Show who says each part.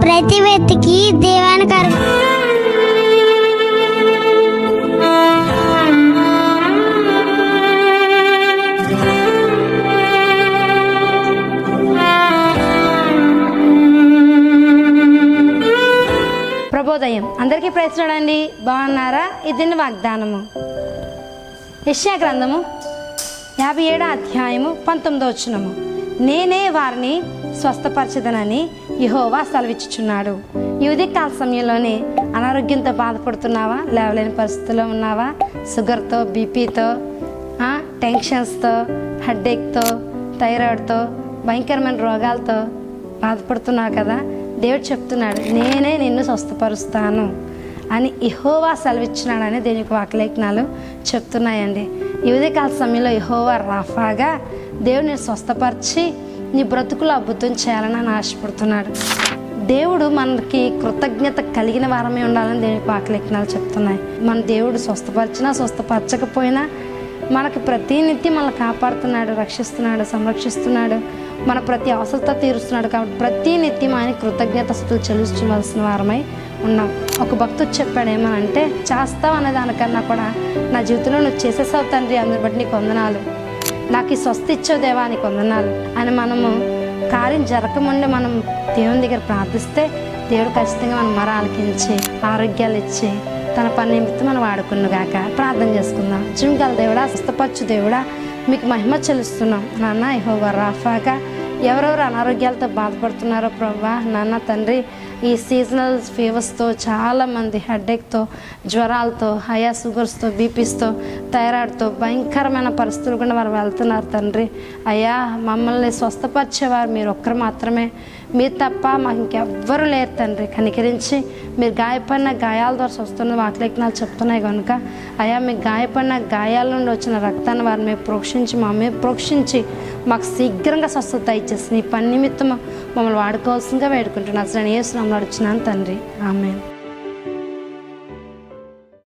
Speaker 1: ప్రతి వ్యక్తికి దేవానికి
Speaker 2: ప్రభోదయం అందరికీ ప్రయత్నండి బాగున్నారా? ఇది వాగ్దానము. యశ్యా గ్రంథము యాభై ఏడో అధ్యాయము పంతొమ్మిదో వచ్చినము నేనే వారిని స్వస్థపరచదనని యహోవా సెలవిచ్చుచున్నాడు. ఈ ఉదయకాల సమయంలోనే అనారోగ్యంతో బాధపడుతున్నావా? లేవలేని పరిస్థితుల్లో ఉన్నావా? షుగర్తో బీపీతో టెన్షన్స్తో హెడ్ఏక్తో థైరాయిడ్తో భయంకరమైన రోగాలతో బాధపడుతున్నావు కదా? దేవుడు చెప్తున్నాడు నేనే నిన్ను స్వస్థపరుస్తాను అని ఇహోవా సెలవిచ్చినాడని దీనికి వాకలేఖనాలు చెప్తున్నాయండి. యువదకాల సమయంలో యహోవా రాఫాగా దేవుడు నేను స్వస్థపరిచి నీ బ్రతుకులు అద్భుతం చేయాలని ఆశపడుతున్నాడు. దేవుడు మనకి కృతజ్ఞత కలిగిన వారమే ఉండాలని దేవునికి పాకలేఖనాలు చెప్తున్నాయి. మన దేవుడు స్వస్థపరిచినా స్వస్థపరచకపోయినా మనకి ప్రతినిత్యం మనల్ని కాపాడుతున్నాడు రక్షిస్తున్నాడు సంరక్షిస్తున్నాడు. మన ప్రతి అవసరత తీరుస్తున్నాడు కాబట్టి ప్రతి నిత్యం ఆయన కృతజ్ఞత స్థుతులు చెల్లించవలసిన వారమై ఉన్నాం. ఒక భక్తుడు చెప్పాడు ఏమనంటే చేస్తావు అనే దానికన్నా కూడా నా జీవితంలో నువ్వు చేసేసావు తండ్రి అందరి బట్టి నీకు వందనాలు. నాకు ఈ స్వస్తి ఇచ్చావు దేవా నీకు వందనాలు. అని మనము కార్యం జరగకముందే మనం దేవుని దగ్గర ప్రార్థిస్తే దేవుడు ఖచ్చితంగా మనం మర ఆలకించి ఆరోగ్యాలు ఇచ్చి తన పని నిమిత్తం మనం వాడుకున్నగాక ప్రార్థన చేసుకుందాం. జింకల దేవుడా స్వస్థపచ్చు దేవుడా మీకు మహిమ చెల్లిస్తున్నాం. నాన్న యెహోవా రాఫాగా ఎవరెవరు అనారోగ్యాలతో బాధపడుతున్నారో ప్రభా నాన్న తండ్రి ఈ సీజనల్ ఫీవర్స్తో చాలామంది హెడేక్తో జ్వరాలతో హయా షుగర్స్తో బీపీస్తో థైరాయిడ్తో భయంకరమైన పరిస్థితులు కూడా వారు వెళ్తున్నారు తండ్రి. అయ్యా మమ్మల్ని స్వస్థపరిచేవారు మీరు ఒక్కరు మాత్రమే. మీరు తప్ప మాకు ఇంకెవ్వరూ లేరు తండ్రి. కనికరించి మీరు గాయపడిన గాయాల ద్వారా వస్తున్న వాక్లేఖనాలు చెప్తున్నాయి కనుక అయ్యా మీ గాయపడిన గాయాల నుండి వచ్చిన రక్తాన్ని వారిని మేము ప్రోక్షించి మా మీద ప్రోక్షించి మాకు శీఘ్రంగా స్వస్థత ఇచ్చేసి నీ పని నిమిత్తం మమ్మల్ని వాడుకోవాల్సిందిగా వేడుకుంటున్నాను అసలు నేను ఏ వచ్చినాను తండ్రి. ఆమె